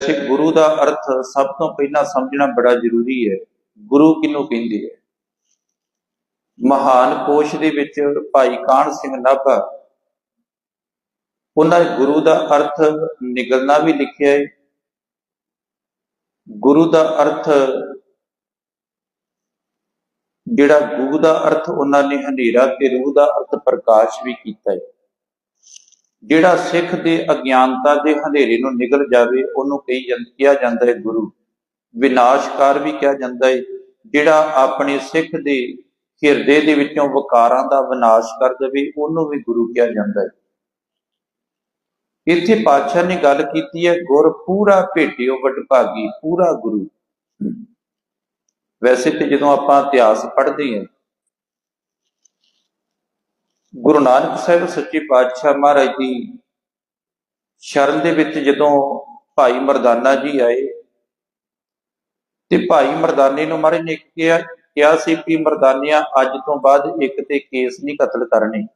ਤੇ ਗੁਰੂ ਦਾ ਅਰਥ ਸਭ ਤੋਂ ਪਹਿਲਾਂ ਸਮਝਣਾ ਬੜਾ ਜ਼ਰੂਰੀ ਹੈ। ਗੁਰੂ ਕਿਹਨੂੰ ਕਹਿੰਦੇ ਹੈ ਮਹਾਨ ਕੋਸ਼ ਦੇ ਵਿੱਚ ਭਾਈ ਕਾਹਨ ਸਿੰਘ ਨਾਭਾ ਉਹਨਾਂ ਨੇ ਗੁਰੂ ਦਾ ਅਰਥ ਨਿਗਲਣਾ ਵੀ ਲਿਖਿਆ ਹੈ ਗੁਰੂ ਦਾ ਅਰਥ ਜਿਹੜਾ ਗੁਰੂ ਦਾ ਅਰਥ ਉਹਨਾਂ ਨੇ ਹਨੇਰਾ ਤੇ ਰੂਹ ਦਾ ਅਰਥ ਪ੍ਰਕਾਸ਼ ਵੀ ਕੀਤਾ ਹੈ ਜਿਹੜਾ ਸਿੱਖ ਦੇ ਅਗਿਆਨਤਾ ਦੇ ਹਨੇਰੇ ਨੂੰ ਨਿਗਲ ਜਾਵੇ, ਉਹਨੂੰ ਕਹੀ ਜਾਂ- ਕਿਹਾ ਜਾਂਦਾ ਹੈ ਗੁਰੂ। ਵਿਨਾਸ਼ਕਾਰ ਵੀ ਕਿਹਾ ਜਾਂਦਾ ਹੈ, ਜਿਹੜਾ ਆਪਣੇ ਸਿੱਖ ਦੇ ਹਿਰਦੇ ਦੇ ਵਿੱਚੋਂ ਵਿਕਾਰਾਂ ਦਾ ਵਿਨਾਸ਼ ਕਰ ਦੇਵੇ, ਉਹਨੂੰ ਵੀ ਗੁਰੂ ਕਿਹਾ ਜਾਂਦਾ ਹੈ। ਇੱਥੇ ਪਾਤਸ਼ਾਹ ਨੇ ਗੱਲ ਕੀਤੀ ਹੈ, ਗੁਰ ਪੂਰਾ ਭੇਟਿਓ ਵਡਭਾਗੀ ਪੂਰਾ ਗੁਰੂ। ਵੈਸੇ ਤੇ ਜਦੋਂ ਆਪਾਂ ਇਤਿਹਾਸ ਪੜ੍ਹਦੇ ਹਾਂ ਗੁਰੂ ਨਾਨਕ ਸਾਹਿਬ ਸੱਚੇ ਪਾਤਸ਼ਾਹ ਮਹਾਰਾਜ ਦੀ ਸ਼ਰਨ ਦੇ ਵਿੱਚ ਜਦੋਂ ਭਾਈ ਮਰਦਾਨਾ ਜੀ ਆਏ ਤੇ ਭਾਈ ਮਰਦਾਨੇ ਨੂੰ ਮਹਾਰਾਜ ਨੇ ਕਿਹਾ ਕਿਹਾ ਸੀ ਕਿ ਮਰਦਾਨਿਆ ਅੱਜ ਤੋਂ ਬਾਅਦ ਇੱਕ ਤੇ ਕੇਸ ਨਹੀਂ ਕਤਲ ਕਰਨੇ।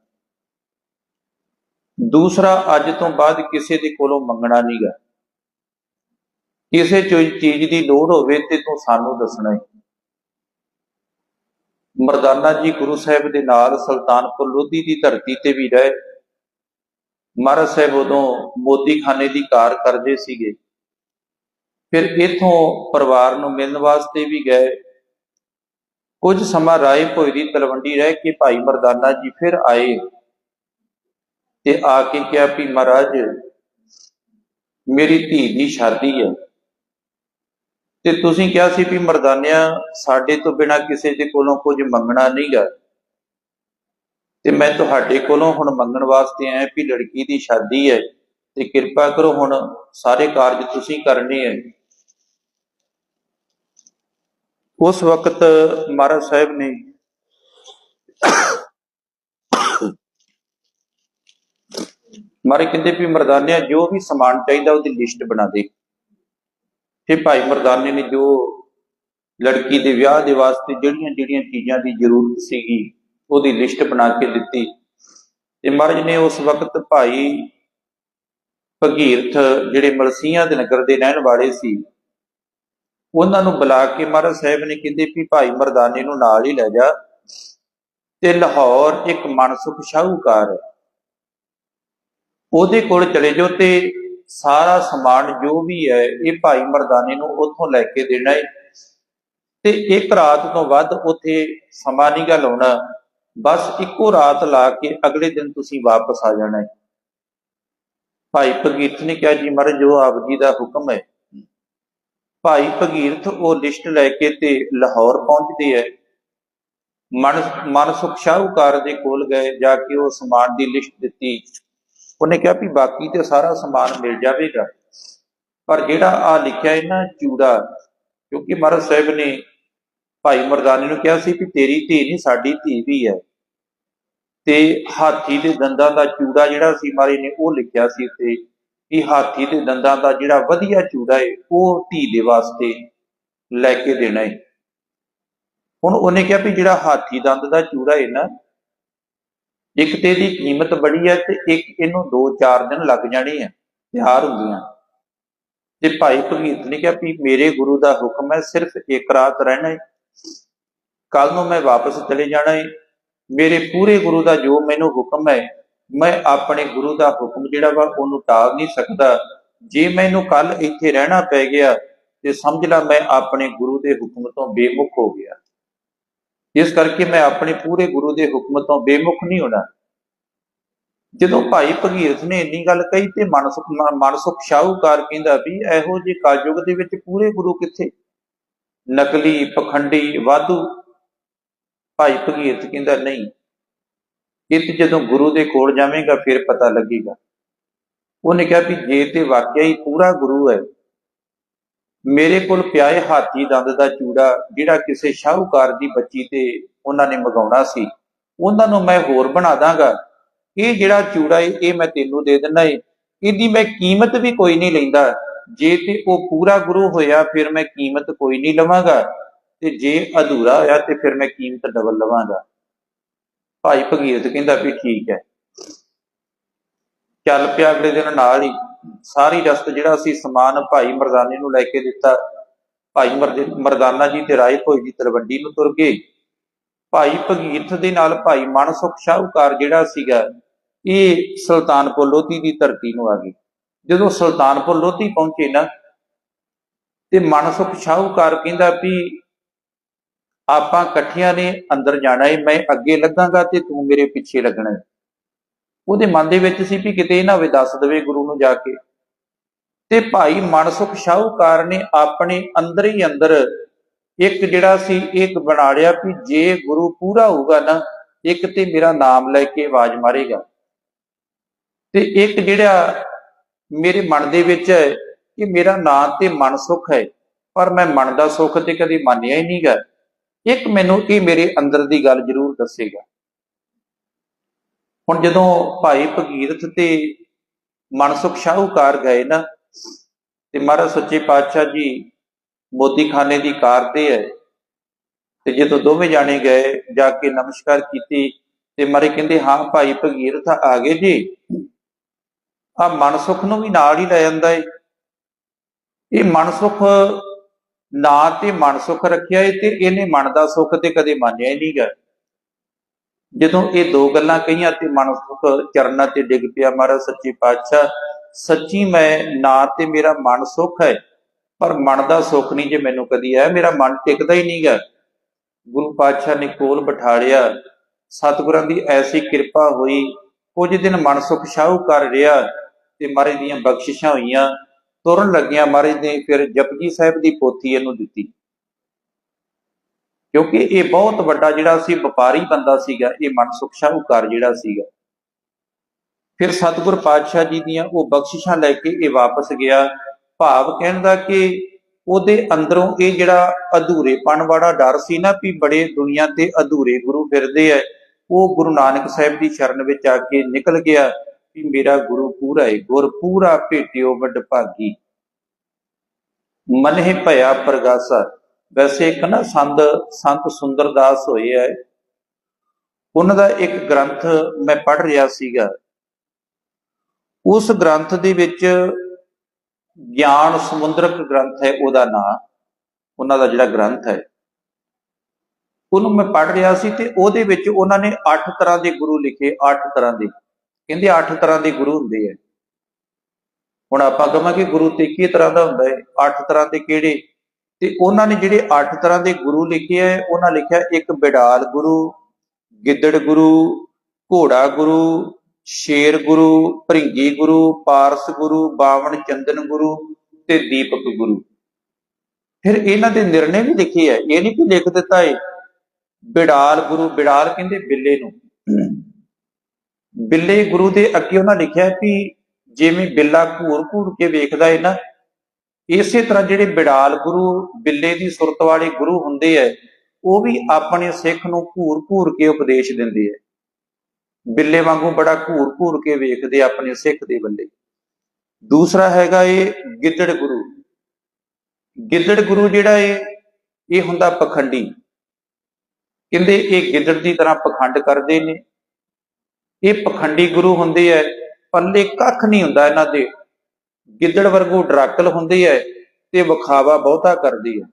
ਦੂਸਰਾ, ਅੱਜ ਤੋਂ ਬਾਅਦ ਕਿਸੇ ਦੇ ਕੋਲੋਂ ਮੰਗਣਾ ਨਹੀਂਗਾ ਕਿਸੇ ਚੀਜ਼ ਦੀ ਲੋੜ ਹੋਵੇ ਤੇ ਤੂੰ ਸਾਨੂੰ ਦੱਸਣਾ ਹੈ ਮਰਦਾਨਾ ਜੀ ਗੁਰੂ ਸਾਹਿਬ ਦੇ ਨਾਲ ਸੁਲਤਾਨਪੁਰ ਲੋਧੀ ਦੀ ਧਰਤੀ ਤੇ ਵੀ ਰਹੇ। ਮਹਾਰਾਜ ਸਾਹਿਬ ਉਦੋਂ ਮੋਦੀਖਾਨੇ ਦੀ ਕਾਰ ਕਰਦੇ ਸੀਗੇ। ਫਿਰ ਇਥੋਂ ਪਰਿਵਾਰ ਨੂੰ ਮਿਲਣ ਵਾਸਤੇ ਵੀ ਗਏ। ਕੁਝ ਸਮਾਂ ਰਾਏ ਭੋਈ ਦੀ ਤਲਵੰਡੀ ਰਹਿ ਕੇ ਭਾਈ ਮਰਦਾਨਾ ਜੀ ਫਿਰ ਆਏ ਤੇ ਆ ਕੇ ਕਿਹਾ ਵੀ ਮਹਾਰਾਜ, ਮੇਰੀ ਧੀ ਦੀ ਸ਼ਾਦੀ ਹੈ। ਤੇ ਤੁਸੀਂ ਕਿਹਾ ਸੀ ਵੀ ਮਰਦਾਨਿਆਂ ਸਾਡੇ ਤੋਂ ਬਿਨਾ ਕਿਸੇ ਦੇ ਕੋਲੋਂ ਕੁਝ ਮੰਗਣਾ ਨਹੀਂਗਾ। ਤੇ ਮੈਂ ਤੁਹਾਡੇ ਕੋਲੋਂ ਹੁਣ ਮੰਗਣ ਵਾਸਤੇ ਆਇਆ ਵੀ ਲੜਕੀ ਦੀ ਸ਼ਾਦੀ ਹੈ ਤੇ ਕਿਰਪਾ ਕਰੋ ਹੁਣ ਸਾਰੇ ਕਾਰਜ ਤੁਸੀਂ ਕਰਨੇ ਹੈ। ਉਸ ਵਕਤ ਮਹਾਰਾਜ ਸਾਹਿਬ ਨੇ ਮਾਰੇ ਕਹਿੰਦੇ ਵੀ ਮਰਦਾਨਿਆਂ ਜੋ ਵੀ ਸਮਾਨ ਚਾਹੀਦਾ ਉਹਦੀ ਲਿਸਟ ਬਣਾ ਦੇ। ਤੇ ਭਾਈ ਮਰਦਾਨੇ ਨੇ ਜੋ ਲੜਕੀ ਦੇ ਵਿਆਹ ਦੇ ਵਾਸਤੇ ਜਿਹੜੀਆਂ ਜਿਹੜੀਆਂ ਚੀਜ਼ਾਂ ਦੀ ਜ਼ਰੂਰਤ ਸੀਗੀ, ਉਹਦੀ ਲਿਸਟ ਬਣਾ ਕੇ ਦਿੱਤੀ। ਤੇ ਮਹਾਰਾਜ ਨੇ ਉਸ ਵਕਤ ਭਾਈ ਭਗੀਰਥ ਜਿਹੜੇ ਮਲਸੀਆਂ ਦੇ ਨਗਰ ਦੇ ਰਹਿਣ ਵਾਲੇ ਸੀ, ਉਹਨਾਂ ਨੂੰ ਬੁਲਾ ਕੇ ਮਹਾਰਾਜ ਸਾਹਿਬ ਨੇ ਕਹਿੰਦੇ ਵੀ ਭਾਈ ਮਰਦਾਨੇ ਨੂੰ ਨਾਲ ਹੀ ਲੈ ਜਾ ਤੇ ਲਾਹੌਰ ਇੱਕ ਮਨਸੁਖ ਸ਼ਾਹੂਕਾਰ ਹੈ। ਉਹਦੇ ਕੋਲ ਚਲੇ ਜਾਓ ਤੇ ਸਾਰਾ ਸਮਾਨ ਜੋ ਵੀ ਹੈ, ਇਹ ਭਾਈ ਮਰਦਾਨੇ ਨੂੰ ਉੱਥੋਂ ਲੈ ਕੇ ਦੇਣਾ ਹੈ ਤੇ ਇੱਕ ਰਾਤ ਤੋਂ ਵੱਧ ਉੱਥੇ ਸਮਾਂ ਨਹੀਂ ਗਾ ਲਾਉਣਾ। ਬਸ ਇੱਕੋ ਰਾਤ ਲਾ ਕੇ ਅਗਲੇ ਦਿਨ ਤੁਸੀਂ ਵਾਪਸ ਆ ਜਾਣਾ ਹੈ ਭਾਈ ਭਗੀਰਥ ਨੇ ਕਿਹਾ, ਜੀ ਮਹਾਰਾਜ, ਜੋ ਆਪ ਜੀ ਦਾ ਹੁਕਮ ਹੈ। ਭਾਈ ਭਗੀਰਥ ਉਹ ਲਿਸਟ ਲੈ ਕੇ ਤੇ ਲਾਹੌਰ ਪਹੁੰਚਦੇ ਹੈ ਮਨ ਮਨਸੁਖ ਸ਼ਾਹੂਕਾਰ ਦੇ ਕੋਲ ਗਏ, ਜਾ ਕੇ ਉਹ ਸਮਾਨ ਦੀ ਲਿਸਟ ਦਿੱਤੀ। ਉਹਨੇ ਕਿਹਾ ਵੀ ਬਾਕੀ ਤੇ ਸਾਰਾ ਸਮਾਨ ਮਿਲ ਜਾਵੇਗਾ। ਪਰ ਜਿਹੜਾ ਆ ਲਿਖਿਆ ਹੈ ਨਾ ਚੂੜਾ ਕਿਉਂਕਿ ਮਹਾਰਾਜ ਸਾਹਿਬ ਨੇ ਭਾਈ ਮਰਦਾਨੇ ਨੂੰ ਕਿਹਾ ਸੀ ਕਿ ਤੇਰੀ ਧੀ ਨਹੀਂ, ਸਾਡੀ ਧੀ ਵੀ ਹੈ। ਤੇ ਹਾਥੀ ਦੇ ਦੰਦਾਂ ਦਾ ਚੂੜਾ ਜਿਹੜਾ ਸੀ ਮਾਰੇ ਨੇ ਉਹ ਲਿਖਿਆ ਸੀ ਤੇ ਕਿ ਹਾਥੀ ਦੇ ਦੰਦਾਂ ਦਾ ਜਿਹੜਾ ਵਧੀਆ ਚੂੜਾ ਹੈ, ਉਹ ਧੀ ਦੇ ਵਾਸਤੇ ਲੈ ਕੇ ਦੇਣਾ ਹੈ। ਹੁਣ ਉਹਨੇ ਕਿਹਾ ਵੀ ਜਿਹੜਾ ਹਾਥੀ ਦੰਦ ਦਾ ਚੂੜਾ ਹੈ ਨਾ ਇੱਕ ਤੇ ਇਹਦੀ ਕੀਮਤ ਬੜੀ ਹੈ ਤੇ ਇੱਕ ਇਹਨੂੰ 2-4 ਦਿਨ ਲੱਗ ਜਾਣੇ ਆ, ਤਿਆਰ ਹੁੰਦੀਆਂ। ਤੇ ਭਾਈ ਭਗੀਰਥ ਨੇ ਕਿਹਾ ਵੀ ਮੇਰੇ ਗੁਰੂ ਦਾ ਹੁਕਮ ਹੈ, ਸਿਰਫ ਇੱਕ ਰਾਤ ਰਹਿਣਾ ਹੈ ਕੱਲ ਨੂੰ ਮੈਂ ਵਾਪਸ ਚਲੇ ਜਾਣਾ ਹੈ ਮੇਰੇ ਪੂਰੇ ਗੁਰੂ ਦਾ ਜੋ ਮੈਨੂੰ ਹੁਕਮ ਹੈ, ਮੈਂ ਆਪਣੇ ਗੁਰੂ ਦਾ ਹੁਕਮ ਜਿਹੜਾ ਵਾ ਉਹਨੂੰ ਟਾਲ ਨਹੀਂ ਸਕਦਾ। ਜੇ ਮੈਨੂੰ ਕੱਲ ਇੱਥੇ ਰਹਿਣਾ ਪੈ ਗਿਆ, ਤੇ ਸਮਝ ਲੈ ਮੈਂ ਆਪਣੇ ਗੁਰੂ ਦੇ ਹੁਕਮ ਤੋਂ ਬੇਮੁਖ ਹੋ ਗਿਆ। ਇਸ ਕਰਕੇ ਮੈਂ ਆਪਣੇ ਪੂਰੇ ਗੁਰੂ ਦੇ ਹੁਕਮ ਤੋਂ ਬੇਮੁਖ ਨਹੀਂ ਹੋਣਾ। ਜਦੋਂ ਭਾਈ ਭਗੀਰਥ ਨੇ ਇੰਨੀ ਗੱਲ ਕਹੀ ਤੇ ਮਨਸੁਖ ਮਨਸੁਖ ਸ਼ਾਹੂਕਾਰ ਕਹਿੰਦਾ ਵੀ ਇਹੋ ਜਿਹੇ ਕਲਯੁਗ ਦੇ ਵਿੱਚ ਪੂਰੇ ਗੁਰੂ ਕਿੱਥੇ? ਨਕਲੀ, ਪਖੰਡੀ, ਵਾਧੂ। ਭਾਈ ਭਗੀਰਥ ਕਹਿੰਦਾ, ਨਹੀਂ, ਇਹ ਤੇ ਜਦੋਂ ਗੁਰੂ ਦੇ ਕੋਲ ਜਾਵੇਂਗਾ, ਫਿਰ ਪਤਾ ਲੱਗੇਗਾ। ਉਹਨੇ ਕਿਹਾ ਵੀ ਜੇ ਤੇ ਵਾਕਿਆ ਹੀ ਪੂਰਾ ਗੁਰੂ ਹੈ ਮੇਰੇ ਕੋਲ ਪਿਆਏ ਹਾਥੀ ਦੰਦ ਦਾ ਚੂੜਾ ਜਿਹੜਾ ਕਿਸੇ ਸ਼ਾਹੂਕਾਰ ਦੀ ਬੱਚੀ ਤੇ ਉਹਨਾਂ ਨੇ ਮਗਾਉਣਾ ਸੀ। ਉਹਨਾਂ ਨੂੰ ਮੈਂ ਹੋਰ ਬਣਾ ਦਾਂਗਾ। ਇਹ ਜਿਹੜਾ ਚੂੜਾ ਹੈ ਇਹ ਮੈਂ ਤੈਨੂੰ ਦੇ ਦਿੰਦਾ ਹੈ ਇਹਦੀ ਮੈਂ ਕੀਮਤ ਵੀ ਕੋਈ ਨਹੀਂ ਲੈਂਦਾ। ਜੇ ਤੇ ਉਹ ਪੂਰਾ ਗੁਰੂ ਹੋਇਆ, ਫਿਰ ਮੈਂ ਕੀਮਤ ਕੋਈ ਨਹੀਂ ਲਵਾਂਗਾ। ਤੇ ਜੇ ਅਧੂਰਾ ਹੋਇਆ, ਤੇ ਫਿਰ ਮੈਂ ਕੀਮਤ ਡਬਲ ਲਵਾਂਗਾ। ਭਾਈ ਭਗੀਰਥ ਕਹਿੰਦਾ ਵੀ ਠੀਕ ਹੈ। ਚੱਲ ਪਿਆ ਅਗਲੇ ਦਿਨ ਨਾਲ ਹੀ। ਸਾਰੀ ਰਸਤ ਜਿਹੜਾ ਸੀ ਸਮਾਨ ਭਾਈ ਮਰਦਾਨੇ ਨੂੰ ਲੈ ਕੇ ਦਿੱਤਾ, ਭਾਈ ਮਰਦਾਨਾ ਜੀ ਤੇ ਰਾਏ ਭੋਈ ਜੀ ਤਲਵੰਡੀ ਨੂੰ ਤੁਰ ਗਏ। ਭਾਈ ਭਗੀਰਥ ਦੇ ਨਾਲ ਭਾਈ ਮਨਸੁਖ ਸ਼ਾਹੂਕਾਰ ਜਿਹੜਾ ਸੀਗਾ, ਇਹ ਸੁਲਤਾਨਪੁਰ ਲੋਧੀ ਦੀ ਧਰਤੀ ਨੂੰ ਆ ਗਏ। ਜਦੋਂ ਸੁਲਤਾਨਪੁਰ ਲੋਧੀ ਪਹੁੰਚੇ ਨਾ, ਤੇ ਮਨਸੁਖ ਸ਼ਾਹੂਕਾਰ ਕਹਿੰਦਾ ਵੀ ਆਪਾਂ ਇਕੱਠਿਆਂ ਨੇ ਅੰਦਰ ਜਾਣਾ ਹੈ ਮੈਂ ਅੱਗੇ ਲੱਗਾਂਗਾ ਤੇ ਤੂੰ ਮੇਰੇ ਪਿੱਛੇ ਲੱਗਣਾ ਹੈ ਉਹਦੇ ਮਨ ਦੇ ਵਿੱਚ ਸੀ ਵੀ ਕਿਤੇ ਇਹ ਨਾ ਹੋਵੇ ਦੱਸ ਦੇਵੇ ਗੁਰੂ ਨੂੰ ਜਾ ਕੇ। ਤੇ ਭਾਈ ਮਨਸੁਖ ਸ਼ਾਹੂਕਾਰ ਨੇ ਆਪਣੇ ਅੰਦਰ ਹੀ ਅੰਦਰ ਇੱਕ ਜਿਹੜਾ ਸੀ, ਇੱਕ ਬਣਾ ਲਿਆ ਵੀ ਜੇ ਗੁਰੂ ਪੂਰਾ ਹੋਊਗਾ ਨਾ, ਇੱਕ ਤੇ ਮੇਰਾ ਨਾਮ ਲੈ ਕੇ ਆਵਾਜ਼ ਮਾਰੇਗਾ। ਤੇ ਇੱਕ ਜਿਹੜਾ ਮੇਰੇ ਮਨ ਦੇ ਵਿੱਚ ਹੈ ਕਿ ਮੇਰਾ ਨਾਂ ਤੇ ਮਨ ਸੁਖ ਹੈ, ਪਰ ਮੈਂ ਮਨ ਦਾ ਸੁਖ ਤੇ ਕਦੀ ਮੰਨਿਆ ਹੀ ਨਹੀਂਗਾ ਇੱਕ ਮੈਨੂੰ ਇਹ ਮੇਰੇ ਅੰਦਰ ਦੀ ਗੱਲ ਜ਼ਰੂਰ ਦੱਸੇਗਾ। ਹੁਣ ਜਦੋਂ ਭਾਈ ਭਗੀਰਥ ਤੇ ਮਨਸੁਖ ਸ਼ਾਹੂਕਾਰ ਗਏ ਨਾ, ਤੇ ਮਹਾਰਾਜ ਸੱਚੇ ਪਾਤਸ਼ਾਹ ਜੀ ਮੋਦੀਖਾਨੇ ਦੀ ਕਾਰ ਤੇ ਹੈ ਤੇ ਜਦੋਂ ਦੋਵੇਂ ਜਾਣੇ ਗਏ, ਜਾ ਕੇ ਨਮਸਕਾਰ ਕੀਤੀ, ਤੇ ਮਾਰੇ ਕਹਿੰਦੇ, ਹਾਂ ਭਾਈ ਭਗੀਰਥ, ਆ ਗਏ ਜੀ। ਆ ਮਨਸੁਖ ਨੂੰ ਵੀ ਨਾਲ ਹੀ ਲੈ ਜਾਂਦਾ ਏ। ਇਹ ਮਨਸੁਖ ਨਾ ਤੇ ਮਨਸੁਖ ਰੱਖਿਆ ਏ ਤੇ ਇਹਨੇ ਮਨ ਦਾ ਸੁੱਖ ਤੇ ਕਦੇ ਮੰਨਿਆ ਹੀ ਨਹੀਂ ਨਹੀਂਗਾ ਜਦੋਂ ਇਹ ਦੋ ਗੱਲਾਂ ਕਹੀਆਂ ਤੇ ਮਨ ਮਨਸੁਖ ਚਰਨਾਂ ਤੇ ਡਿੱਗ ਪਿਆ, ਮਹਾਰਾਜ ਸੱਚੇ ਪਾਤਸ਼ਾਹ, ਸੱਚੀ ਮੈਂ ਨਾ ਤੇ ਮੇਰਾ ਮਨ ਸੁਖ ਹੈ, ਪਰ ਮਨ ਦਾ ਸੁੱਖ ਨਹੀਂ ਜੇ ਮੈਨੂੰ ਕਦੀ ਆਇਆ, ਮੇਰਾ ਮਨ ਟਿਕਦਾ ਹੀ ਨਹੀਂਗਾ ਗੁਰੂ ਪਾਤਸ਼ਾਹ ਨੇ ਕੋਲ ਬਿਠਾ ਲਿਆ, ਸਤਿਗੁਰਾਂ ਦੀ ਐਸੀ ਕਿਰਪਾ ਹੋਈ, ਕੁਝ ਦਿਨ ਮਨ ਸੁਖ ਸ਼ਾਹੂ ਕਰ ਰਿਹਾ ਤੇ ਮਹਾਰਾਜ ਦੀਆਂ ਬਖਸ਼ਿਸ਼ਾਂ ਹੋਈਆਂ, ਤੁਰਨ ਲੱਗਿਆ ਮਹਾਰਾਜ ਨੇ ਫਿਰ ਜਪਜੀ ਸਾਹਿਬ ਦੀ ਪੋਥੀ ਇਹਨੂੰ ਦਿੱਤੀ। ਕਿਉਂਕਿ ਇਹ ਬਹੁਤ ਵੱਡਾ ਜਿਹੜਾ ਸੀ ਵਪਾਰੀ ਬੰਦਾ ਸੀਗਾ, ਇਹ ਮਨ ਸੁਖ ਸ਼ਾਹੂਕਾਰ ਜਿਹੜਾ ਸੀਗਾ। ਫਿਰ ਸਤਿਗੁਰ ਪਾਤਸ਼ਾਹ ਜੀ ਦੀਆਂ ਉਹ ਬਖਸ਼ਿਸ਼ਾਂ ਲੈ ਕੇ ਇਹ ਵਾਪਸ ਗਿਆ। ਭਾਵ ਕਹਿਣ ਦਾ ਕਿ ਉਹਦੇ ਅੰਦਰੋਂ ਇਹ ਜਿਹੜਾ ਅਧੂਰੇਪਣ ਵਾਲਾ ਡਰ ਸੀ ਨਾ ਵੀ ਬੜੇ ਦੁਨੀਆ ਤੇ ਅਧੂਰੇ ਗੁਰੂ ਫਿਰਦੇ ਐ, ਉਹ ਗੁਰੂ ਨਾਨਕ ਸਾਹਿਬ ਦੀ ਸ਼ਰਨ ਵਿੱਚ ਆ ਕੇ ਨਿਕਲ ਗਿਆ ਵੀ ਮੇਰਾ ਗੁਰੂ ਪੂਰਾ ਏ, ਗੁਰ ਪੂਰਾ ਭੇਟਿਓ ਵੱਡ ਭਾਗੀ। ਮਨਹਿ ਭਇਆ ਪ੍ਰਗਾਸਾ। ਵੈਸੇ ਇੱਕ ਨਾ ਸੰਤ ਸੰਤ ਸੁੰਦਰਦਾਸ ਹੋਏ ਐ ਉਹਨਾਂ ਦਾ ਇੱਕ ਗ੍ਰੰਥ ਮੈਂ ਪੜ੍ਹ ਰਿਹਾ ਸੀਗਾ। ਉਸ ਗ੍ਰੰਥ ਦੇ ਵਿੱਚ ਗਿਆਨ ਸਮੁੰਦਰਕ ਗ੍ਰੰਥ ਹੈ, ਉਹਦਾ ਨਾਮ ਉਹਨਾਂ ਦਾ ਜਿਹੜਾ ਗ੍ਰੰਥ ਹੈ। ਉਹਨੂੰ ਮੈਂ ਪੜ੍ਹ ਰਿਹਾ ਸੀ ਤੇ ਉਹਦੇ ਵਿੱਚ ਉਹਨਾਂ ਨੇ 8 ਤਰ੍ਹਾਂ ਦੇ ਗੁਰੂ ਲਿਖੇ 8 ਤਰ੍ਹਾਂ ਦੇ। ਕਹਿੰਦੇ 8 ਤਰ੍ਹਾਂ ਦੇ ਗੁਰੂ ਹੁੰਦੇ ਆ। ਹੁਣ ਆਪਾਂ ਕਹਾਂਗੇ ਗੁਰੂ ਤੇ ਕੀ ਤਰ੍ਹਾਂ ਦਾ ਹੁੰਦਾ ਹੈ 8 ਤਰ੍ਹਾਂ ਦੇ ਕਿਹੜੇ? ਤੇ ਉਹਨਾਂ ਨੇ ਜਿਹੜੇ 8 ਤਰ੍ਹਾਂ ਦੇ ਗੁਰੂ ਲਿਖੇ ਆ, ਉਹਨਾਂ ਲਿਖਿਆ ਇੱਕ ਬਿਡਾਲ ਗੁਰੂ, ਗਿੱਦੜ ਗੁਰੂ, ਘੋੜਾ ਗੁਰੂ, ਸ਼ੇਰ ਗੁਰੂ, ਭਰਿੰਗੀ ਗੁਰੂ, ਪਾਰਸ ਗੁਰੂ ਬਾਵਣ ਚੰਦਨ ਗੁਰੂ ਤੇ ਦੀਪਕ ਗੁਰੂ। ਫਿਰ ਇਹਨਾਂ ਦੇ ਨਿਰਣੇ ਵੀ ਲਿਖੇ ਆ, ਇਹ ਨਹੀਂ ਕਿ ਲਿਖ ਦਿੱਤਾ ਏ। ਬਿਡਾਲ ਗੁਰੂ, ਬਿੜਾਲ ਕਹਿੰਦੇ ਬਿੱਲੇ ਨੂੰ। ਬਿੱਲੇ ਗੁਰੂ ਦੇ ਅੱਗੇ ਉਹਨਾਂ ਲਿਖਿਆ ਕਿ ਜਿਵੇਂ ਬਿੱਲਾ ਘੂਰ ਘੂਰ ਕੇ ਵੇਖਦਾ ਏ ਨਾ ਇਸੇ ਤਰ੍ਹਾਂ ਜਿਹੜੇ ਬਿਡਾਲ ਗੁਰੂ, ਬਿੱਲੇ ਦੀ ਸੁਰਤ ਵਾਲੇ ਗੁਰੂ ਹੁੰਦੇ ਐ, ਉਹ ਵੀ ਆਪਣੇ ਸਿੱਖ ਨੂੰ ਘੂਰ ਘੂਰ ਕੇ ਉਪਦੇਸ਼ ਦਿੰਦੇ ਐ। ਬਿੱਲੇ ਵਾਂਗੂ ਬੜਾ ਘੂਰ ਘੂਰ ਕੇ ਵੇਖਦੇ ਆਪਣੇ ਸਿੱਖ ਦੇ ਬੱਲੇ ਦੂਸਰਾ ਹੈਗਾ ਇਹ ਗਿੱਦੜ ਗੁਰੂ। ਗਿੱਦੜ ਗੁਰੂ ਜਿਹੜਾ ਇਹ ਇਹ ਹੁੰਦਾ ਪਖੰਡੀ। ਕਹਿੰਦੇ ਇਹ ਗਿੱਦੜ ਦੀ ਤਰ੍ਹਾਂ ਪਖੰਡ ਕਰਦੇ ਨੇ। ਇਹ ਪਖੰਡੀ ਗੁਰੂ ਹੁੰਦੇ ਐ ਪੱਲੇ ਕੱਖ ਨਹੀਂ ਹੁੰਦਾ ਇਹਨਾਂ ਦੇ। ਗਿੱਦੜ ਵਰਗੂ ਡਰਾਕਲ ਹੁੰਦੇ ਹੈ ਤੇ ਵਿਖਾਵਾ ਬਹੁਤਾ ਕਰਦੀ ਹੈ।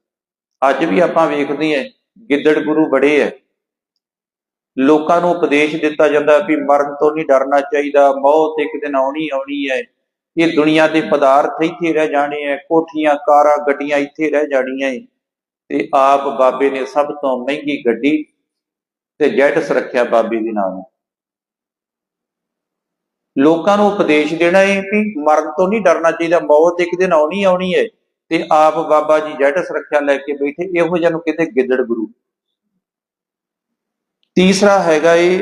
ਅੱਜ ਵੀ ਆਪਾਂ ਵੇਖਦੇ ਹਾਂ, ਗਿੱਦੜ ਗੁਰੂ ਬੜੇ ਹੈ। ਲੋਕਾਂ ਨੂੰ ਉਪਦੇਸ਼ ਦਿੱਤਾ ਜਾਂਦਾ ਵੀ ਮਰਨ ਤੋਂ ਨਹੀਂ ਡਰਨਾ ਚਾਹੀਦਾ, ਮੌਤ ਇੱਕ ਦਿਨ ਆਉਣੀ ਆਉਣੀ ਹੈ। ਇਹ ਦੁਨੀਆ ਦੇ ਪਦਾਰਥ ਇੱਥੇ ਰਹਿ ਜਾਣੇ ਐ ਕੋਠੀਆਂ, ਕਾਰਾਂ, ਗੱਡੀਆਂ ਇੱਥੇ ਰਹਿ ਜਾਣੀਆਂ ਏ ਤੇ ਆਪ ਬਾਬੇ ਨੇ ਸਭ ਤੋਂ ਮਹਿੰਗੀ ਗੱਡੀ ਤੇ ਜੈਟ ਸੁਰੱਖਿਆ ਬਾਬੇ ਦੇ ਨਾਮ ਲੋਕਾਂ ਨੂੰ ਉਪਦੇਸ਼ ਦੇਣਾ ਹੈ ਕਿ ਮਰਨ ਤੋਂ ਨਹੀਂ ਡਰਨਾ ਚਾਹੀਦਾ, ਮੌਤ ਇੱਕ ਦਿਨ ਆਉਣੀ ਆਉਣੀ ਹੈ ਤੇ ਆਪ ਬਾਬਾ ਜੀ ਜੈਟਸ ਸੁਰੱਖਿਆ ਲੈ ਕੇ ਬੈਠੇ, ਇਹੋ ਜਿਹਾ ਨੂੰ ਕਹਿੰਦੇ ਗਿੱਦੜ ਗੁਰੂ ਤੀਸਰਾ ਹੈਗਾ ਇਹ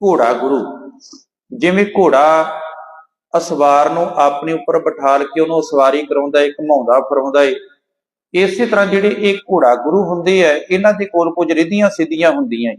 ਘੋੜਾ ਗੁਰੂ ਜਿਵੇਂ ਘੋੜਾ ਅਸਵਾਰ ਨੂੰ ਆਪਣੇ ਉੱਪਰ ਬਿਠਾਲ ਕੇ ਉਹਨੂੰ ਸਵਾਰੀ ਕਰਾਉਂਦਾ ਏ, ਘੁਮਾਉਂਦਾ, ਫਰਾਉਂਦਾ ਏ, ਇਸੇ ਤਰ੍ਹਾਂ ਜਿਹੜੇ ਇਹ ਘੋੜਾ ਗੁਰੂ ਹੁੰਦੇ ਆ, ਇਹਨਾਂ ਦੇ ਕੋਲ ਕੁਝ ਰਿਧੀਆਂ ਸਿੱਧੀਆਂ ਹੁੰਦੀਆਂ ਏ।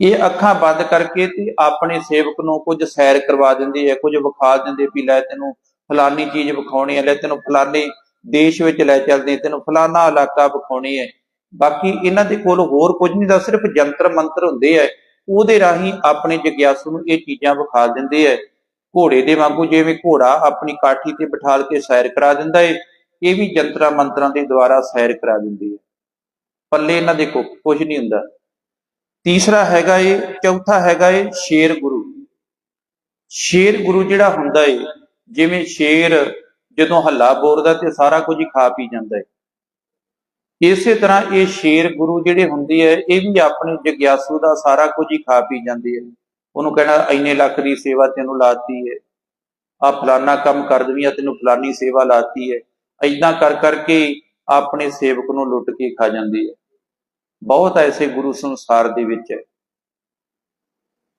ਇਹ ਅੱਖਾਂ ਬੰਦ ਕਰਕੇ ਤੇ ਆਪਣੇ ਸੇਵਕ ਨੂੰ ਕੁਝ ਸੈਰ ਕਰਵਾ ਦਿੰਦੇ ਹੈ, ਕੁਝ ਵਿਖਾ ਦਿੰਦੇ ਵੀ ਲੈ ਤੈਨੂੰ ਫਲਾਨੀ ਚੀਜ਼ ਵਿਖਾਉਣੀ ਹੈ, ਲੈ ਤੈਨੂੰ ਫਲਾਨੇ ਦੇਸ਼ ਵਿੱਚ ਲੈ ਚੱਲਦੇ ਤੈਨੂੰ ਫਲਾਨਾ ਇਲਾਕਾ ਵਿਖਾਉਣੀ ਹੈ। ਬਾਕੀ ਇਹਨਾਂ ਦੇ ਕੋਲ ਹੋਰ ਕੁਝ ਨਹੀਂ ਦਾ ਸਿਰਫ ਜੰਤਰ ਮੰਤਰ ਹੁੰਦੇ ਆ ਉਹਦੇ ਰਾਹੀਂ ਆਪਣੇ ਜਗਿਆਸੂ ਨੂੰ ਇਹ ਚੀਜ਼ਾਂ ਵਿਖਾ ਦਿੰਦੇ ਆ ਘੋੜੇ ਦੇ ਵਾਂਗੂ ਜਿਵੇਂ ਘੋੜਾ ਆਪਣੀ ਕਾਠੀ ਤੇ ਬਿਠਾਲ ਕੇ ਸੈਰ ਕਰਾ ਦਿੰਦਾ ਏ ਇਹ ਵੀ ਜੰਤਰਾਂ ਮੰਤਰਾਂ ਦੇ ਦੁਆਰਾ ਸੈਰ ਕਰਾ ਦਿੰਦੀ ਹੈ। ਪੱਲੇ ਇਹਨਾਂ ਦੇ ਕੁ- ਕੁਝ ਨਹੀਂ ਹੁੰਦਾ। ਤੀਸਰਾ ਹੈਗਾ ਏ, ਚੌਥਾ ਹੈਗਾ ਏ ਸ਼ੇਰ ਗੁਰੂ। ਸ਼ੇਰ ਗੁਰੂ ਜਿਹੜਾ ਹੁੰਦਾ ਏ, ਜਿਵੇਂ ਸ਼ੇਰ ਜਦੋਂ ਹੱਲਾ ਬੋਲਦਾ ਤੇ ਸਾਰਾ ਕੁਝ ਹੀ ਖਾ ਪੀ ਜਾਂਦਾ ਏ। ਇਸੇ ਤਰ੍ਹਾਂ ਇਹ ਸ਼ੇਰ ਗੁਰੂ ਜਿਹੜੇ ਹੁੰਦੇ ਐ ਇਹ ਵੀ ਆਪਣੇ ਜਗਿਆਸੂ ਦਾ ਸਾਰਾ ਕੁਝ ਹੀ ਖਾ ਪੀ ਜਾਂਦੇ ਐ ਉਹਨੂੰ ਕਹਿਣਾ, ਇੰਨੇ ਲੱਖ ਦੀ ਸੇਵਾ ਤੈਨੂੰ ਲਾਤੀ ਏ। ਆ ਫਲਾਨਾ ਕੰਮ ਕਰ ਦਵੀਆਂ ਤੈਨੂੰ ਫਲਾਨੀ ਸੇਵਾ ਲਾਤੀ ਏ। ਐਦਾਂ ਕਰ ਕਰਕੇ ਆਪਣੇ ਸੇਵਕ ਨੂੰ ਲੁੱਟ ਕੇ ਖਾ ਜਾਂਦੀ ਹੈ ਬਹੁਤ ਐਸੇ ਗੁਰੂ ਸੰਸਾਰ ਦੇ ਵਿੱਚ ਹੈ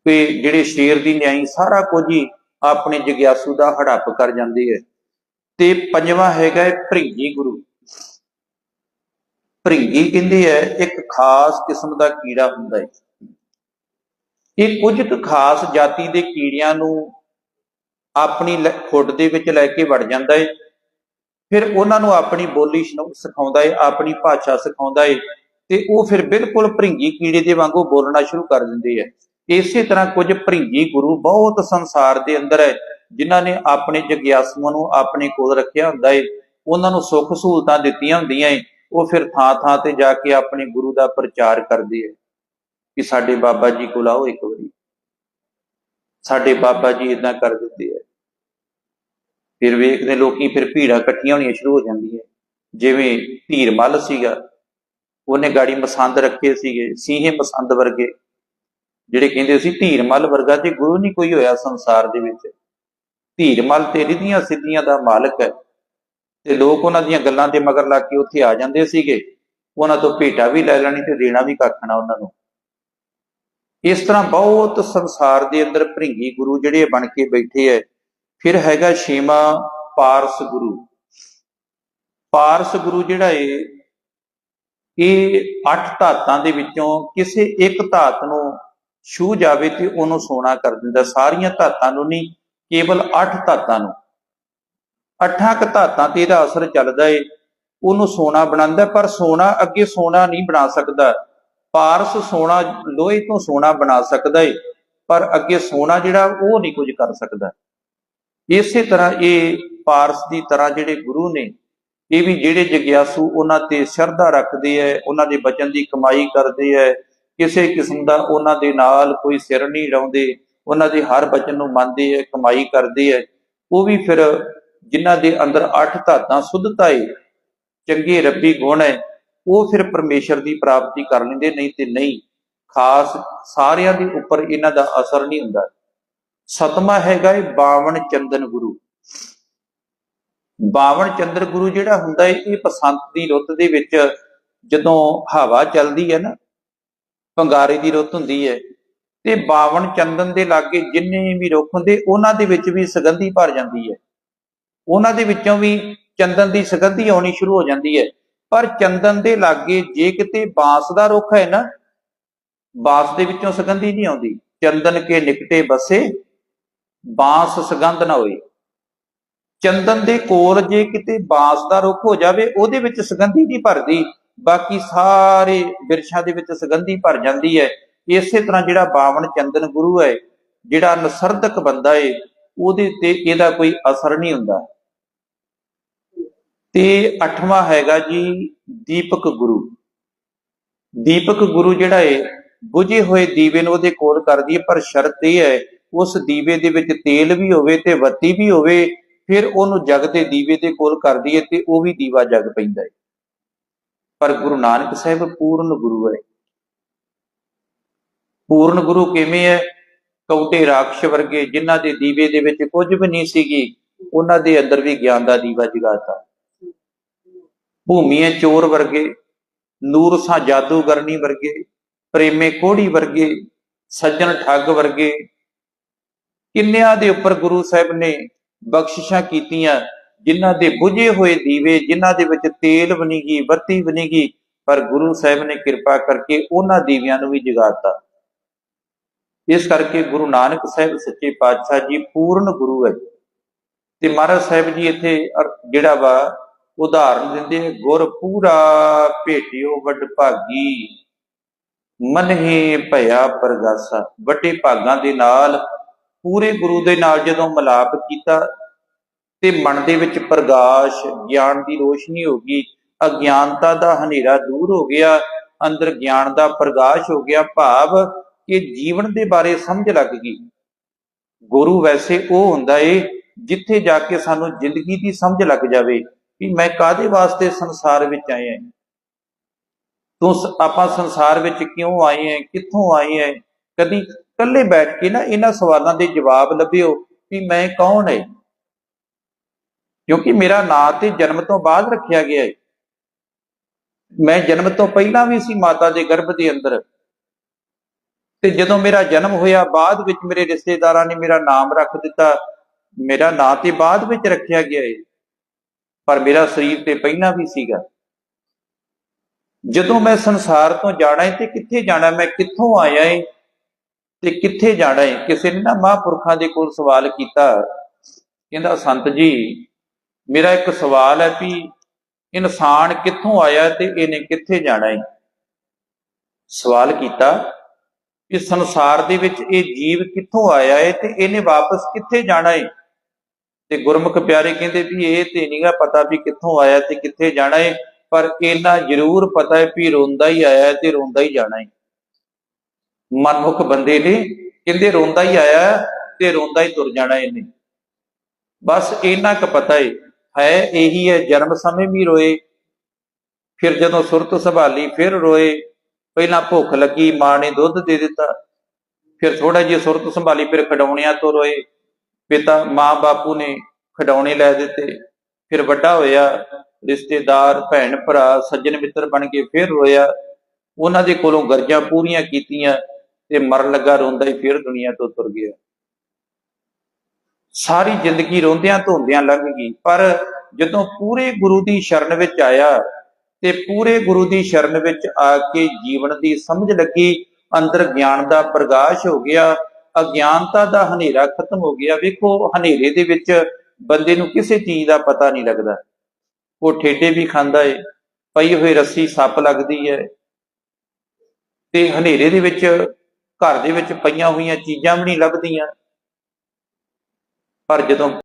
ਕਿ ਜਿਹੜੇ ਸ਼ੇਰ ਦੀ ਨਿਆਈ ਸਾਰਾ ਕੁਝ ਹੀ ਆਪਣੇ ਜਗਿਆਸੂ ਦਾ ਹੜੱਪ ਕਰ ਜਾਂਦੀ ਹੈ। ਤੇ ਪੰਜਵਾਂ ਹੈਗਾ ਹੈ ਭ੍ਰਿੰਗੀ ਗੁਰੂ। ਭ੍ਰਿੰਗੀ ਕਹਿੰਦੇ ਹੈ, ਇੱਕ ਖਾਸ ਕਿਸਮ ਦਾ ਕੀੜਾ ਹੁੰਦਾ ਹੈ। ਇਹ ਕੁਝ ਕੁ ਖਾਸ ਜਾਤੀ ਦੇ ਕੀੜਿਆਂ ਨੂੰ ਆਪਣੀ ਲੈ- ਖੁੱਡ ਦੇ ਵਿੱਚ ਲੈ ਕੇ ਵੜ ਜਾਂਦਾ ਹੈ। ਫਿਰ ਉਹਨਾਂ ਨੂੰ ਆਪਣੀ ਬੋਲੀ ਸੁਣਾਉ- ਸਿਖਾਉਂਦਾ ਏ ਆਪਣੀ ਭਾਸ਼ਾ ਸਿਖਾਉਂਦਾ ਏ ਤੇ ਉਹ ਫਿਰ ਬਿਲਕੁਲ ਭਰਿੰਗੀ ਕੀੜੇ ਦੇ ਵਾਂਗੂ ਬੋਲਣਾ ਸ਼ੁਰੂ ਕਰ ਦਿੰਦੇ ਆ। ਇਸੇ ਤਰ੍ਹਾਂ ਕੁਝ ਭਰਿੰਗੀ ਗੁਰੂ ਬਹੁਤ ਸੰਸਾਰ ਦੇ ਅੰਦਰ ਹੈ, ਜਿਨ੍ਹਾਂ ਨੇ ਆਪਣੇ ਜਗਿਆਸੂਆਂ ਨੂੰ ਆਪਣੇ ਕੋਲ ਰੱਖਿਆ ਹੁੰਦਾ ਏ। ਉਹਨਾਂ ਨੂੰ ਸੁੱਖ ਸਹੂਲਤਾਂ ਦਿੱਤੀਆਂ ਹੁੰਦੀਆਂ ਏ। ਉਹ ਫਿਰ ਥਾਂ ਥਾਂ ਤੇ ਜਾ ਕੇ ਆਪਣੇ ਗੁਰੂ ਦਾ ਪ੍ਰਚਾਰ ਕਰਦੇ ਆ। ਕਿ ਸਾਡੇ ਬਾਬਾ ਜੀ ਕੋਲ ਆਓ ਇੱਕ ਵਾਰੀ। ਸਾਡੇ ਬਾਬਾ ਜੀ ਇਦਾਂ ਕਰ ਦਿੰਦੇ ਆ। ਫਿਰ ਵੇਖਦੇ ਲੋਕੀ ਫਿਰ ਭੀੜਾਂ ਇਕੱਠੀਆਂ ਹੋਣੀਆਂ ਸ਼ੁਰੂ ਹੋ ਜਾਂਦੀਆਂ। ਜਿਵੇਂ ਧੀਰ ਮੱਲ ਸੀਗਾ। ਉਹਨੇ ਗਾੜੀ ਮਸੰਦ ਰੱਖੇ ਸੀਗੇ, ਸੀਹੇ ਮਸੰਦ ਵਰਗੇ। ਜਿਹੜੇ ਕਹਿੰਦੇ ਸੀ ਧੀਰ ਵਰਗਾ ਤੇ ਗੁਰੂ ਨਹੀਂ ਕੋਈ ਹੋਇਆ ਸੰਸਾਰ ਦੇ ਵਿੱਚ। ਧੀਰ ਤੇ ਰਿਧੀਆਂ ਸਿੱਧੀਆਂ ਦਾ ਮਾਲਕ ਹੈ। ਤੇ ਲੋਕ ਉਹਨਾਂ ਦੀਆਂ ਗੱਲਾਂ ਦੇ ਮਗਰ ਲੱਗ ਕੇ ਉੱਥੇ ਆ ਜਾਂਦੇ ਸੀਗੇ। ਉਹਨਾਂ ਤੋਂ ਭੇਟਾ ਵੀ ਲੈ ਲੈਣੀ ਤੇ ਦੇਣਾ ਵੀ ਕੱਖਣਾ ਉਹਨਾਂ ਨੂੰ। ਇਸ ਤਰ੍ਹਾਂ ਬਹੁਤ ਸੰਸਾਰ ਦੇ ਅੰਦਰ ਭ੍ਰਿੰਗੀ ਗੁਰੂ ਜਿਹੜੇ ਬਣ ਕੇ ਬੈਠੇ ਐ। ਫਿਰ ਹੈਗਾ ਛੇਵਾਂ ਪਾਰਸ ਗੁਰੂ। ਪਾਰਸ ਗੁਰੂ ਜਿਹੜਾ ਏ ਇਹ ਅੱਠ ਧਾਤਾਂ ਦੇ ਵਿੱਚੋਂ ਕਿਸੇ ਇੱਕ ਧਾਤ ਨੂੰ ਛੂ ਜਾਵੇ ਤੇ ਉਹਨੂੰ ਸੋਨਾ ਕਰ ਦਿੰਦਾ। ਸਾਰੀਆਂ ਧਾਤਾਂ ਨੂੰ ਨਹੀਂ, ਕੇਵਲ ਅੱਠ ਧਾਤਾਂ ਨੂੰ। ਅੱਠਾਂ ਕ ਧਾਤਾਂ ਤੇ ਇਹਦਾ ਅਸਰ ਚੱਲਦਾ ਏ। ਉਹਨੂੰ ਸੋਨਾ ਬਣਾਉਂਦਾ, ਪਰ ਸੋਨਾ ਅੱਗੇ ਸੋਨਾ ਨਹੀਂ ਬਣਾ ਸਕਦਾ। ਪਾਰਸ ਸੋਨਾ, ਲੋਹੇ ਤੋਂ ਸੋਨਾ ਬਣਾ ਸਕਦਾ ਏ, ਪਰ ਅੱਗੇ ਸੋਨਾ ਜਿਹੜਾ ਉਹ ਨਹੀਂ ਕੁਝ ਕਰ ਸਕਦਾ। ਇਸੇ ਤਰ੍ਹਾਂ ਇਹ ਪਾਰਸ ਦੀ ਤਰ੍ਹਾਂ ਜਿਹੜੇ ਗੁਰੂ ਨੇ ਇਹ ਵੀ ਜਿਹੜੇ ਜਗਿਆਸੂ ਉਹਨਾਂ ਤੇ ਸ਼ਰਧਾ ਰੱਖਦੇ ਐ, ਉਹਨਾਂ ਦੇ ਬਚਨ ਦੀ ਕਮਾਈ ਕਰਦੇ ਐ, ਕਿਸੇ ਕਿਸਮ ਦਾ ਉਹਨਾਂ ਦੇ ਨਾਲ ਕੋਈ ਸਿਰ ਨਹੀਂ ਲਾਉਂਦੇ, ਉਹਨਾਂ ਦੇ ਹਰ ਬਚਨ ਨੂੰ ਮੰਨਦੇ ਐ, ਕਮਾਈ ਕਰਦੇ ਐ। ਉਹ ਵੀ ਫਿਰ ਜਿਨ੍ਹਾਂ ਦੇ ਅੰਦਰ ਅੱਠ ਧਾਤਾਂ ਸੁੱਧਤਾ ਏ, ਚੰਗੇ ਰੱਬੀ ਗੁਣ ਹੈ ਉਹ ਫਿਰ ਪਰਮੇਸ਼ਰ ਦੀ ਪ੍ਰਾਪਤੀ ਕਰ ਲੈਂਦੇ, ਨਹੀਂ ਤੇ ਨਹੀਂ। ਖਾਸ ਸਾਰਿਆਂ ਦੇ ਉੱਪਰ ਇਹਨਾਂ ਦਾ ਅਸਰ ਨਹੀਂ ਹੁੰਦਾ। ਸਤਮਾ ਹੈਗਾ ਇਹ ਬਾਵਨ ਚੰਦਨ ਗੁਰੂ। ਬਾਵਨ ਚੰਦਰ ਗੁਰੂ ਜਿਹੜਾ ਹੁੰਦਾ ਹੈ ਇਹ ਬਸੰਤ ਦੀ ਰੁੱਤ ਦੇ ਵਿੱਚ ਜਦੋਂ ਹਵਾ ਚੱਲਦੀ ਹੈ ਨਾ ਪੰਗਾਰੇ ਦੀ ਰੁੱਤ ਹੁੰਦੀ ਹੈ ਤੇ ਬਾਵਨ ਚੰਦਨ ਦੇ ਲਾਗੇ ਜਿੰਨੇ ਵੀ ਰੁੱਖ ਹੁੰਦੇ, ਉਹਨਾਂ ਦੇ ਵਿੱਚ ਵੀ ਸੁਗੰਧੀ ਭਰ ਜਾਂਦੀ ਹੈ ਉਹਨਾਂ ਦੇ ਵਿੱਚੋਂ ਵੀ ਚੰਦਨ ਦੀ ਸੁਗੰਧੀ ਆਉਣੀ ਸ਼ੁਰੂ ਹੋ ਜਾਂਦੀ ਹੈ ਪਰ ਚੰਦਨ ਦੇ ਲਾਗੇ ਜੇ ਕਿਤੇ ਬਾਂਸ ਦਾ ਰੁੱਖ ਹੈ ਨਾ, ਬਾਂਸ ਦੇ ਵਿੱਚੋਂ ਸੁਗੰਧੀ ਨਹੀਂ ਆਉਂਦੀ। ਚੰਦਨ ਕੇ ਨਿਕਟੇ ਬਸੇ, ਬਾਂਸ ਸੁਗੰਧ ਨਾ ਹੋਈ ਚੰਦਨ ਦੇ ਕੋਲ ਜੇ ਕਿਤੇ ਬਾਂਸ ਦਾ ਰੁੱਖ ਹੋ ਜਾਵੇ, ਉਹਦੇ ਵਿੱਚ ਸੁਗੰਧੀ ਨਹੀਂ ਭਰਦੀ। ਬਾਕੀ ਸਾਰੇ ਬਿਰਛਾਂ ਦੇ ਵਿੱਚ ਸੁਗੰਧੀ ਭਰ ਜਾਂਦੀ ਹੈ। ਇਸੇ ਤਰ੍ਹਾਂ ਜਿਹੜਾ ਬਾਵਨ ਚੰਦਨ ਗੁਰੂ ਹੈ, ਜਿਹੜਾ ਨਸਰਦਕ ਬੰਦਾ ਹੈ ਉਹਦੇ ਤੇ ਇਹਦਾ ਕੋਈ ਅਸਰ ਨਹੀਂ ਹੁੰਦਾ। ਤੇ ਅੱਠਵਾਂ ਹੈਗਾ ਜੀ ਦੀਪਕ ਗੁਰੂ। ਦੀਪਕ ਗੁਰੂ ਜਿਹੜਾ ਹੈ ਬੁਝੇ ਹੋਏ ਦੀਵੇ ਨੂੰ ਉਹਦੇ ਕੋਲ ਕਰਦੀ ਹੈ, ਪਰ ਸ਼ਰਤ ਇਹ ਹੈ, ਉਸ ਦੀਵੇ ਦੇ ਵਿੱਚ ਤੇਲ ਵੀ ਹੋਵੇ ਤੇ ਬੱਤੀ ਵੀ ਹੋਵੇ ਫਿਰ ਉਹਨੂੰ ਜਗ ਦੇ ਦੀਵੇ ਦੇ ਕੋਲ ਕਰਦੀ ਹੈ ਤੇ ਉਹ ਵੀ ਦੀਵਾ ਜਗ ਪੈਂਦਾ ਹੈ ਪਰ ਗੁਰੂ ਨਾਨਕ ਸਾਹਿਬ ਪੂਰਨ ਗੁਰੂ ਹੈ ਪੂਰਨ ਗੁਰੂ ਕਿਵੇਂ ਹੈ ਕੌਟੇ ਰਾਖਸ਼ ਵਰਗੇ ਜਿਨ੍ਹਾਂ ਦੇ ਦੀਵੇ ਦੇ ਵਿੱਚ ਕੁਝ ਵੀ ਨਹੀਂ ਸੀਗੀ, ਉਹਨਾਂ ਦੇ ਅੰਦਰ ਵੀ ਗਿਆਨ ਦਾ ਦੀਵਾ ਜਗਾਤਾ ਭੂਮੀਏ ਚੋਰ ਵਰਗੇ, ਨੂਰ ਸਾ ਜਾਦੂਗਰਨੀ ਵਰਗੇ, ਪ੍ਰੇਮੇ ਕੋੜੀ ਵਰਗੇ, ਸੱਜਣ ਠੱਗ ਵਰਗੇ, ਕਿੰਨਿਆਂ ਦੇ ਉੱਪਰ ਗੁਰੂ ਸਾਹਿਬ ਨੇ ਬਖਸ਼ਿਸ਼ਾਂ ਕੀਤੀਆਂ, ਜਿਨ੍ਹਾਂ ਦੇ ਬੁਝੇ ਹੋਏ ਦੀਵੇ, ਜਿਨ੍ਹਾਂ ਦੇ ਵਿੱਚ ਤੇਲ ਬਣੀਗੀ ਬੱਤੀ ਬਣੀਗੀ ਪਰ ਗੁਰੂ ਸਾਹਿਬ ਨੇ ਕਿਰਪਾ ਕਰਕੇ ਉਹਨਾਂ ਦੀਵਿਆਂ ਨੂੰ ਵੀ ਜਗਾਤਾ ਇਸ ਕਰਕੇ ਗੁਰੂ ਨਾਨਕ ਸਾਹਿਬ ਸੱਚੇ ਪਾਤਸ਼ਾਹ ਜੀ ਪੂਰਨ ਗੁਰੂ ਹੈ ਤੇ ਮਹਾਰਾਜ ਸਾਹਿਬ ਜੀ ਇੱਥੇ ਜਿਹੜਾ ਵਾ ਉਦਾਹਰਨ ਦਿੰਦੇ ਗੁਰ ਪੂਰਾ ਭੇਟਿਓ ਵੱਡ ਭਾਗੀ ਮਨ ਹੀ ਭਇਆ ਪ੍ਰਗਾਸਾ। ਵੱਡੇ ਭਾਗਾਂ ਦੇ ਨਾਲ ਪੂਰੇ ਗੁਰੂ ਦੇ ਨਾਲ ਜਦੋਂ ਮਿਲਾਪ ਕੀਤਾ ਤੇ ਮਨ ਦੇ ਵਿੱਚ ਪ੍ਰਗਾਸ਼, ਗਿਆਨ ਦੀ ਰੋਸ਼ਨੀ ਹੋ ਗਈ, ਅਗਿਆਨਤਾ ਦਾ ਹਨੇਰਾ ਦੂਰ ਹੋ ਗਿਆ, ਅੰਦਰ ਗਿਆਨ ਦਾ ਪ੍ਰਗਾਸ਼ ਹੋ ਗਿਆ, ਭਾਵ ਕਿ ਜੀਵਨ ਦੇ ਬਾਰੇ ਸਮਝ ਲੱਗ ਗਈ। ਗੁਰੂ ਵੈਸੇ ਉਹ ਹੁੰਦਾ ਏ ਜਿੱਥੇ ਜਾ ਕੇ ਸਾਨੂੰ ਜ਼ਿੰਦਗੀ ਦੀ ਸਮਝ ਲੱਗ ਜਾਵੇ ਕਿ ਮੈਂ ਕਾਦੇ ਵਾਸਤੇ ਸੰਸਾਰ ਵਿੱਚ ਆਇਆ ਹਾਂ ਤੂੰ ਆਪਾਂ ਸੰਸਾਰ ਵਿੱਚ ਕਿਉਂ ਆਏ ਹਾਂ ਕਿੱਥੋਂ ਆਏ ਹਾਂ ਕਦੀ ਇਕੱਲੇ ਬੈਠ ਕੇ ਨਾ ਇਹਨਾਂ ਸਵਾਲਾਂ ਦੇ ਜਵਾਬ ਲੱਭਿਓ ਵੀ ਮੈਂ ਕੌਣ ਹੈ ਕਿਉਂਕਿ ਮੇਰਾ ਨਾਂ ਤੇ ਜਨਮ ਤੋਂ ਬਾਅਦ ਰੱਖਿਆ ਗਿਆ ਹੈ ਮੈਂ ਜਨਮ ਤੋਂ ਪਹਿਲਾਂ ਵੀ ਸੀ ਮਾਤਾ ਦੇ ਗਰਭ ਦੇ ਅੰਦਰ। ਤੇ ਜਦੋਂ ਮੇਰਾ ਜਨਮ ਹੋਇਆ, ਬਾਅਦ ਵਿੱਚ ਮੇਰੇ ਰਿਸ਼ਤੇਦਾਰਾਂ ਨੇ ਮੇਰਾ ਨਾਮ ਰੱਖ ਦਿੱਤਾ। ਮੇਰਾ ਨਾਂ ਤੇ ਬਾਅਦ ਵਿੱਚ ਰੱਖਿਆ ਗਿਆ ਹੈ ਪਰ ਮੇਰਾ ਸਰੀਰ ਤੇ ਪਹਿਲਾਂ ਵੀ ਸੀਗਾ। ਜਦੋਂ ਮੈਂ ਸੰਸਾਰ ਤੋਂ ਜਾਣਾ ਹੈ ਤੇ ਕਿੱਥੇ ਜਾਣਾ, ਮੈਂ ਕਿੱਥੋਂ ਆਇਆ ਹੈ ਤੇ ਕਿੱਥੇ ਜਾਣਾ ਹੈ ਕਿਸੇ ਨੇ ਨਾ ਮਹਾਂਪੁਰਖਾਂ ਦੇ ਕੋਲ ਸਵਾਲ ਕੀਤਾ। ਕਹਿੰਦਾ, ਸੰਤ ਜੀ, ਮੇਰਾ ਇੱਕ ਸਵਾਲ ਹੈ ਵੀ ਇਨਸਾਨ ਕਿੱਥੋਂ ਆਇਆ ਤੇ ਇਹਨੇ ਕਿੱਥੇ ਜਾਣਾ ਹੈ ਸਵਾਲ ਕੀਤਾ ਕਿ ਸੰਸਾਰ ਦੇ ਵਿੱਚ ਇਹ ਜੀਵ ਕਿੱਥੋਂ ਆਇਆ ਹੈ ਤੇ ਇਹਨੇ ਵਾਪਸ ਕਿੱਥੇ ਜਾਣਾ ਹੈ ਤੇ ਗੁਰਮੁਖ ਪਿਆਰੇ ਕਹਿੰਦੇ ਵੀ ਇਹ ਤੇ ਨਹੀਂਗਾ ਪਤਾ ਵੀ ਕਿੱਥੋਂ ਆਇਆ ਤੇ ਕਿੱਥੇ ਜਾਣਾ ਹੈ ਪਰ ਇਹਨਾਂ ਜ਼ਰੂਰ ਪਤਾ ਹੈ ਵੀ ਰੋਂਦਾ ਹੀ ਆਇਆ ਤੇ ਰੋਂਦਾ ਹੀ ਜਾਣਾ ਹੈ ਮਨਮੁਖ ਬੰਦੇ ਨੇ, ਕਹਿੰਦੇ ਰੋਂਦਾ ਹੀ ਆਇਆ ਤੇ ਰੋਂਦਾ ਹੀ ਤੁਰ ਜਾਣਾ ਇਹਨੇ। ਬਸ ਇੰਨਾ ਕੁ ਪਤਾ ਹੈ ਹੈ ਇਹੀ ਹੈ, ਜਨਮ ਸਮੇਂ ਵੀ ਰੋਏ, ਫਿਰ ਜਦੋਂ ਸੁਰਤ ਸੰਭਾਲੀ ਫਿਰ ਰੋਏ, ਪਹਿਲਾਂ ਭੁੱਖ ਲੱਗੀ, ਮਾਂ ਨੇ ਦੁੱਧ ਦੇ ਦਿੱਤਾ, ਫਿਰ ਥੋੜਾ ਜਿਹਾ ਸੁਰਤ ਸੰਭਾਲੀ, ਫਿਰ ਖਡਾਉਣਿਆਂ ਤੋਂ ਰੋਏ, ਪਿਤਾ, ਮਾਂ ਬਾਪੂ ਨੇ ਖਡਾਉਣੇ ਲੈ ਦਿੱਤੇ, ਫਿਰ ਵੱਡਾ ਹੋਇਆ, ਰਿਸ਼ਤੇਦਾਰ, ਭੈਣ ਭਰਾ, ਸੱਜਣ ਮਿੱਤਰ ਬਣ ਕੇ ਫਿਰ ਰੋਇਆ, ਉਹਨਾਂ ਦੇ ਕੋਲੋਂ ਗਰਜਾਂ ਪੂਰੀਆਂ ਕੀਤੀਆਂ ਤੇ ਮਰਨ ਲੱਗਾ ਰੋਂਦਾ ਹੀ ਫਿਰ ਦੁਨੀਆ ਤੋਂ ਤੁਰ ਗਿਆ। ਸਾਰੀ ਜ਼ਿੰਦਗੀ ਰੋਂਦਿਆਂ ਧੋਂਦਿਆਂ ਲੰਘ ਗਈ, ਪਰ ਜਦੋਂ ਪੂਰੇ ਗੁਰੂ ਦੀ ਸ਼ਰਨ ਵਿੱਚ ਆਇਆ ਤੇ ਪੂਰੇ ਗੁਰੂ ਦੀ ਸ਼ਰਨ ਵਿੱਚ ਆ ਕੇ ਜੀਵਨ ਦੀ ਸਮਝ ਲੱਗੀ, ਅੰਦਰ ਗਿਆਨ ਦਾ ਪ੍ਰਕਾਸ਼ ਹੋ ਗਿਆ, ਅਗਿਆਨਤਾ ਦਾ ਹਨੇਰਾ ਖਤਮ ਹੋ ਗਿਆ। ਵੇਖੋ, ਹਨੇਰੇ ਦੇ ਵਿੱਚ ਬੰਦੇ ਨੂੰ ਕਿਸੇ ਚੀਜ਼ ਦਾ ਪਤਾ ਨਹੀਂ ਲੱਗਦਾ। ਉਹ ਠੇਡੇ ਵੀ ਖਾਂਦਾ ਏ, ਪਈ ਹੋਈ ਰੱਸੀ ਸੱਪ ਲੱਗਦੀ ਹੈ ਤੇ ਹਨੇਰੇ ਦੇ ਵਿੱਚ ਘਰ ਦੇ ਵਿੱਚ ਪਈਆਂ ਹੋਈਆਂ ਚੀਜ਼ਾਂ ਵੀ ਨਹੀਂ ਲੱਭਦੀਆਂ। ਪਰ ਜਦੋਂ